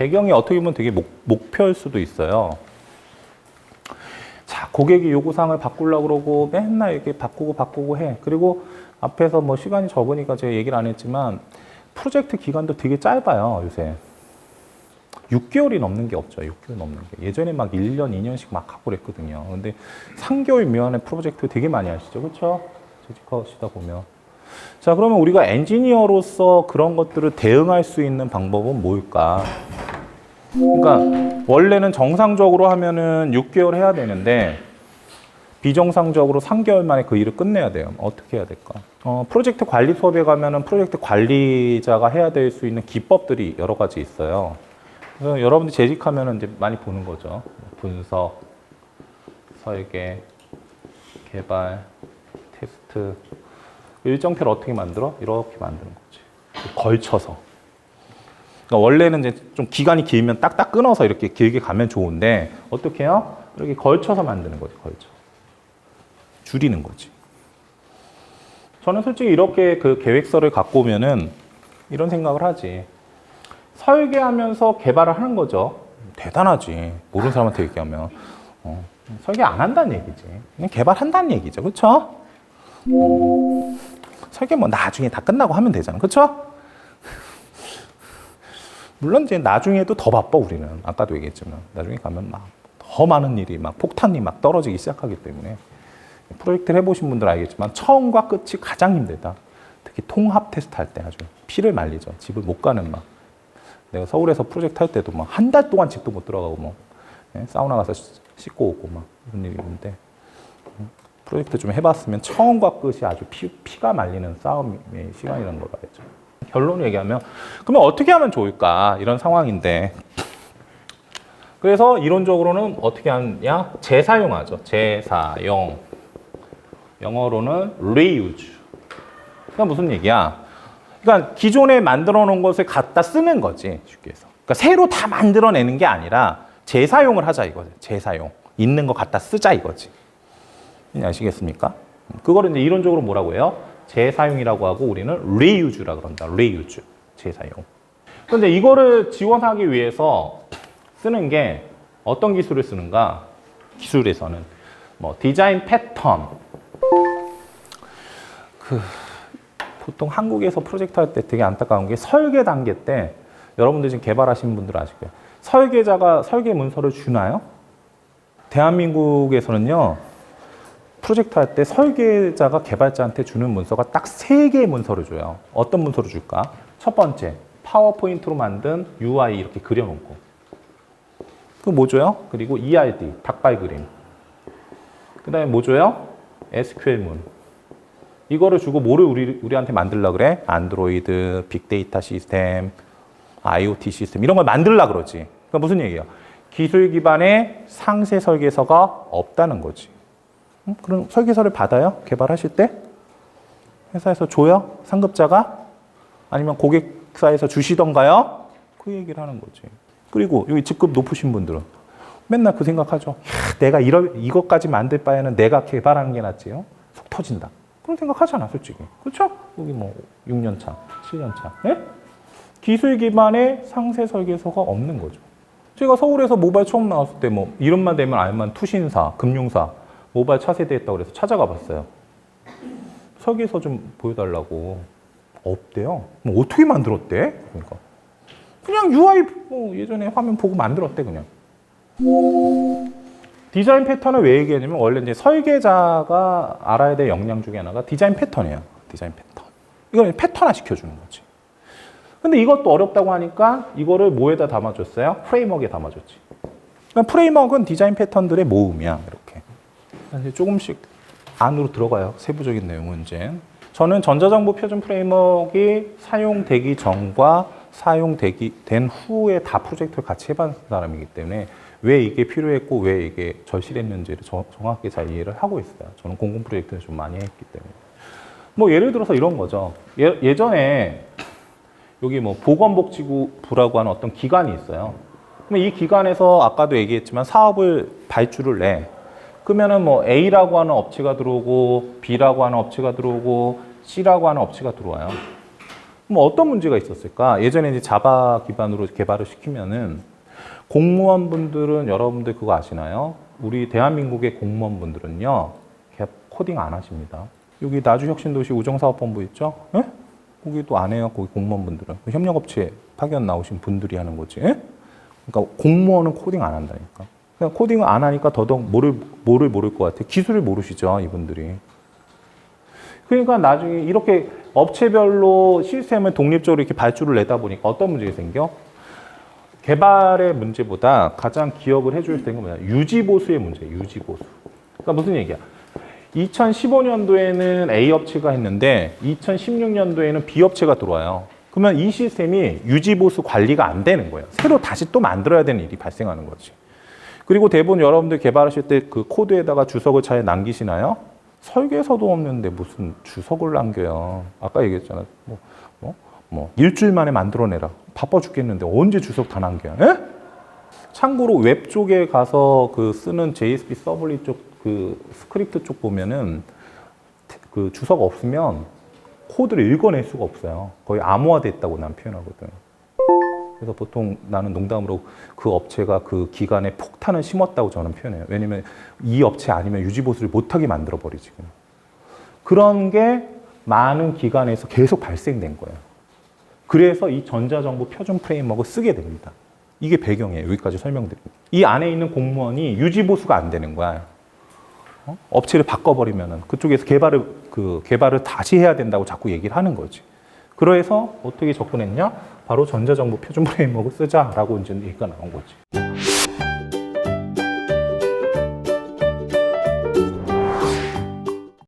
배경이 어떻게 보면 되게 목, 목표일 수도 있어요. 자, 고객이 요구사항을 바꾸려고 그러고 맨날 이렇게 바꾸고 바꾸고 해. 그리고 앞에서 뭐 시간이 적으니까 제가 얘기를 안 했지만 프로젝트 기간도 되게 짧아요, 요새. 6개월이 넘는 게 없죠. 6개월 넘는 게. 예전에 막 1년, 2년씩 막 하고 그랬거든요. 근데 3개월 미만의 프로젝트 되게 많이 하시죠. 그렇죠? 재직하시다 보면. 자, 그러면 우리가 엔지니어로서 그런 것들을 대응할 수 있는 방법은 뭘까? 그러니까 원래는 정상적으로 하면은 6개월 해야 되는데 비정상적으로 3개월 만에 그 일을 끝내야 돼요. 어떻게 해야 될까? 어, 프로젝트 관리 수업에 가면은 프로젝트 관리자가 해야 될 수 있는 기법들이 여러 가지 있어요. 그래서 여러분들 재직하면은 이제 많이 보는 거죠. 분석, 설계, 개발, 테스트. 일정표를 어떻게 만들어? 이렇게 만드는 거지. 걸쳐서. 그러니까 원래는 이제 좀 기간이 길면 딱딱 끊어서 이렇게 길게 가면 좋은데 어떻게 해요? 이렇게 걸쳐서 만드는 거지, 걸쳐. 줄이는 거지. 저는 솔직히 이렇게 그 계획서를 갖고 오면은 이런 생각을 하지. 설계하면서 개발을 하는 거죠. 대단하지. 모르는 사람한테 얘기하면. 어, 설계 안 한다는 얘기지. 그냥 개발한다는 얘기죠. 그쵸? 설계 뭐 나중에 다 끝나고 하면 되잖아. 그쵸? 물론 이제 나중에도 더 바빠 우리는 아까도 얘기했지만 나중에 가면 막 더 많은 일이 막 폭탄이 막 떨어지기 시작하기 때문에 프로젝트를 해보신 분들 알겠지만 처음과 끝이 가장 힘들다. 특히 통합 테스트 할 때 아주 피를 말리죠. 집을 못 가는 막 내가 서울에서 프로젝트 할 때도 막 한 달 동안 집도 못 들어가고 뭐 예, 사우나 가서 씻- 씻고 오고 막 이런 일이 있는데 음, 프로젝트 좀 해봤으면 처음과 끝이 아주 피, 피가 말리는 싸움의 시간이라는 걸 알죠. 결론을 얘기하면 그러면 어떻게 하면 좋을까? 이런 상황인데. 그래서 이론적으로는 어떻게 하냐? 재사용하죠. 재사용. 영어로는 reuse. 그러니까 무슨 얘기야? 그러니까 기존에 만들어 놓은 것을 갖다 쓰는 거지 쉽게 해서. 그러니까 새로 다 만들어내는 게 아니라 재사용을 하자 이거지. 재사용. 있는 거 갖다 쓰자 이거지. 아시겠습니까? 그거를 이제 이론적으로 뭐라고 해요? 재사용이라고 하고 우리는 reuse라 그런다. reuse. 재사용. 그런데 이거를 지원하기 위해서 쓰는 게 어떤 기술을 쓰는가? 기술에서는 뭐 디자인 패턴. 그 보통 한국에서 프로젝트 할 때 되게 안타까운 게 설계 단계 때 여러분들 지금 개발하시는 분들 아실 거예요. 설계자가 설계 문서를 주나요? 대한민국에서는요. 프로젝트 할 때 설계자가 개발자한테 주는 문서가 딱 세 개의 문서를 줘요. 어떤 문서를 줄까? 첫 번째, 파워포인트로 만든 UI 이렇게 그려놓고. 그 뭐 줘요? 그리고 ERD, 닭발 그림. 그 다음에 뭐 줘요? SQL문. 이거를 주고 뭐를 우리, 우리한테 만들라 그래? 안드로이드, 빅데이터 시스템, IoT 시스템 이런 걸 만들라 그러지. 그러니까 무슨 얘기야? 기술 기반의 상세 설계서가 없다는 거지. 음, 그런 설계서를 받아요? 개발하실 때? 회사에서 줘요? 상급자가? 아니면 고객사에서 주시던가요? 그 얘기를 하는 거지. 그리고 여기 직급 높으신 분들은 맨날 그 생각하죠. 야, 내가 이러, 이것까지 만들 바에는 내가 개발하는 게 낫지요. 속 터진다. 그런 생각하잖아, 솔직히. 그렇죠? 여기 뭐 6년 차, 7년 차. 예? 기술 기반의 상세 설계서가 없는 거죠. 제가 서울에서 모바일 처음 나왔을 때 뭐 이름만 대면 알만 투신사, 금융사, 모바일 차세대 했다고 그래서 찾아가 봤어요. 설계서 좀 보여달라고. 없대요. 뭐 어떻게 만들었대? 그러니까. 그냥 UI 뭐 예전에 화면 보고 만들었대 그냥. 디자인 패턴을 왜 얘기하냐면 원래 이제 설계자가 알아야 될 역량 중에 하나가 디자인 패턴이에요. 디자인 패턴. 이걸 패턴화 시켜주는 거지. 근데 이것도 어렵다고 하니까 이거를 뭐에다 담아줬어요? 프레임워크에 담아줬지. 그러니까 프레임워크는 디자인 패턴들의 모음이야. 이제 조금씩 안으로 들어가요. 세부적인 내용은 이제. 저는 전자정보 표준 프레임워크가 사용되기 전과 사용되기 된 후에 다 프로젝트를 같이 해본 사람이기 때문에 왜 이게 필요했고 왜 이게 절실했는지를 저- 정확하게 잘 이해를 하고 있어요. 저는 공공 프로젝트를 좀 많이 했기 때문에. 뭐 예를 들어서 이런 거죠. 예, 예전에 여기 뭐 보건복지부라고 하는 어떤 기관이 있어요. 그러면 이 기관에서 아까도 얘기했지만 사업을 발주를 내. 그러면은 뭐 A라고 하는 업체가 들어오고 B라고 하는 업체가 들어오고 C라고 하는 업체가 들어와요. 뭐 어떤 문제가 있었을까? 예전에 이제 자바 기반으로 개발을 시키면은 공무원 분들은 여러분들 그거 아시나요? 우리 대한민국의 공무원 분들은요, 개- 코딩 안 하십니다. 여기 나주혁신도시 우정사업본부 있죠? 예? 거기도 안 해요. 거기 공무원 분들은 그 협력업체 파견 나오신 분들이 하는 거지. 예? 그러니까 공무원은 코딩 안 한다니까. 그냥 코딩을 안 하니까 더더욱 뭐를 뭐를 모를 것 같아. 기술을 모르시죠, 이분들이. 그러니까 나중에 이렇게 업체별로 시스템을 독립적으로 이렇게 발주를 내다 보니까 어떤 문제가 생겨? 개발의 문제보다 가장 기억을 수 있는 건 뭐냐? 유지보수의 문제예요. 유지보수. 그러니까 무슨 얘기야? 2015년도에는 A 업체가 했는데 2016년도에는 B 업체가 들어와요. 그러면 이 시스템이 유지보수 관리가 안 되는 거예요. 새로 다시 또 만들어야 되는 일이 발생하는 거지. 그리고 대부분 여러분들 개발하실 때 그 코드에다가 주석을 잘 남기시나요? 설계서도 없는데 무슨 주석을 남겨요. 아까 얘기했잖아. 뭐, 뭐, 뭐, 일주일 만에 만들어내라. 바빠 죽겠는데 언제 주석 다 남겨요? 에? 참고로 웹 쪽에 가서 그 쓰는 JSP 서블리 쪽 그 스크립트 쪽 보면은 그 주석 없으면 코드를 읽어낼 수가 없어요. 거의 암호화됐다고 난 표현하거든. 그래서 보통 나는 농담으로 그 업체가 그 기간에 폭탄을 심었다고 저는 표현해요. 왜냐면 이 업체 아니면 유지보수를 못하게 만들어 버리지. 그냥. 그런 게 많은 기관에서 계속 발생된 거예요. 그래서 이 전자정보 표준 프레임워크를 쓰게 됩니다. 이게 배경이에요. 여기까지 설명드립니다. 이 안에 있는 공무원이 유지보수가 안 되는 거야. 어? 업체를 바꿔버리면은 그쪽에서 개발을 그 개발을 다시 해야 된다고 자꾸 얘기를 하는 거지. 그래서 어떻게 접근했냐? 바로 전자정보 표준 프레임워크 쓰자라고 이제 얘기가 나온 거지.